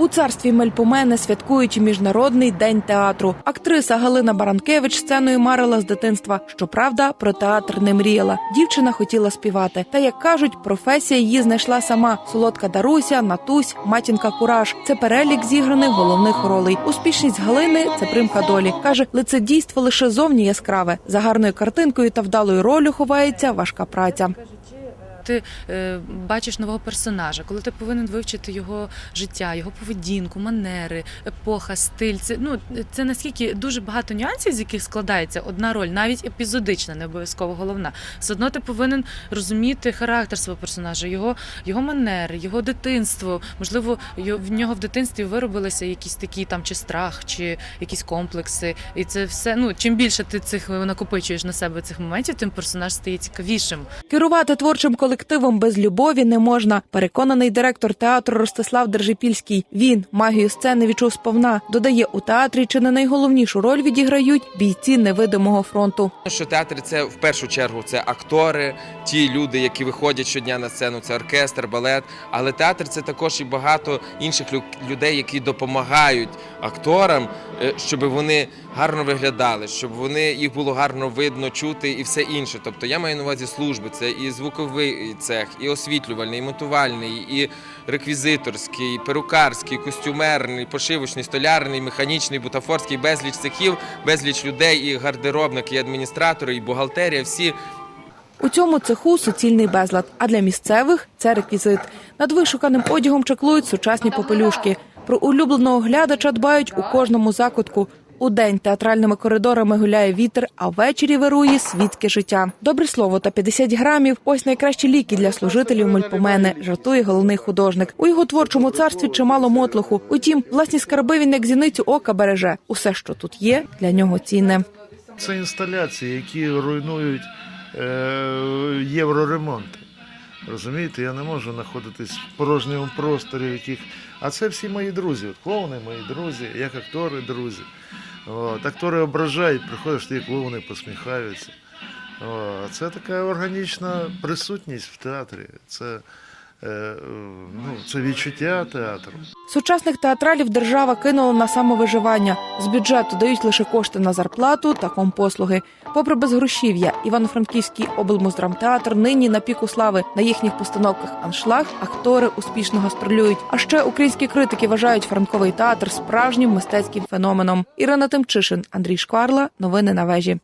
У царстві Мельпомени святкують міжнародний день театру. Актриса Галина Баранкевич сценою марила з дитинства. Щоправда, про театр не мріяла. Дівчина хотіла співати. Та як кажуть, професія її знайшла сама: солодка Даруся, Натусь, матінка Кураж. Це перелік зіграних головних ролей. Успішність Галини це примха долі. каже, лицедійство лише зовні яскраве. За гарною картинкою та вдалою ролью ховається важка праця. Ти е, бачиш нового персонажа, коли ти повинен вивчити його життя, його поведінку, манери, епоха, стиль. Це ну це наскільки дуже багато нюансів, з яких складається одна роль, навіть епізодична, не обов'язково головна. Все одно ти повинен розуміти характер свого персонажа, його, його манери, його дитинство. Можливо, в нього в дитинстві виробилися якісь такі там чи страх, чи якісь комплекси. І це все. Ну чим більше ти цих накопичуєш на себе цих моментів, тим персонаж стає цікавішим. Керувати творчим колективом без любові не можна. Переконаний директор театру Ростислав Держипільський. Він магію сцени відчув сповна. Додає у театрі, чи не найголовнішу роль відіграють бійці невидимого фронту. Що театр це в першу чергу це актори, ті люди, які виходять щодня на сцену, це оркестр, балет. Але театр це також і багато інших лю- людей, які допомагають акторам, е, щоб вони гарно виглядали, щоб вони їх було гарно видно, чути і все інше. Тобто я маю на увазі служби. Це і звуковий цех, і освітлювальний, і монтувальний, і реквізиторський, і перукарський, і костюмерний, пошивочний, столярний, механічний, бутафорський, безліч цехів, безліч людей, і гардеробники, і адміністратори, і бухгалтерія. Всі У цьому цеху суцільний безлад, а для місцевих це реквізит. Над вишуканим одягом чеклують сучасні попелюшки. Про улюбленого глядача дбають у кожному закутку. У день театральними коридорами гуляє вітер, а ввечері вирує світське життя. Добре слово та 50 грамів. Ось найкращі ліки для служителів Мельпомени, жартує головний художник. У його творчому царстві чимало мотлоху. Утім, власні скарби він як зіницю ока береже. Усе, що тут є, для нього цінне. Це інсталяції, які руйнують е, євроремонти. Розумієте, я не можу знаходитись в порожньому просторі, яких. А це всі мої друзі. От клоуни мої друзі, як актори, друзі. От, актори ображають, приходиш, ті клоуни посміхаються. О, це така органічна присутність в театрі. Це, ну, це відчуття театру. Сучасних театралів держава кинула на самовиживання. З бюджету дають лише кошти на зарплату та компослуги. Попри безгрошів'я, Івано-Франківський облмуздрамтеатр нині на піку слави. На їхніх постановках аншлаг актори успішно гастролюють. А ще українські критики вважають франковий театр справжнім мистецьким феноменом. Ірина Тимчишин, Андрій Шкварла. Новини на вежі.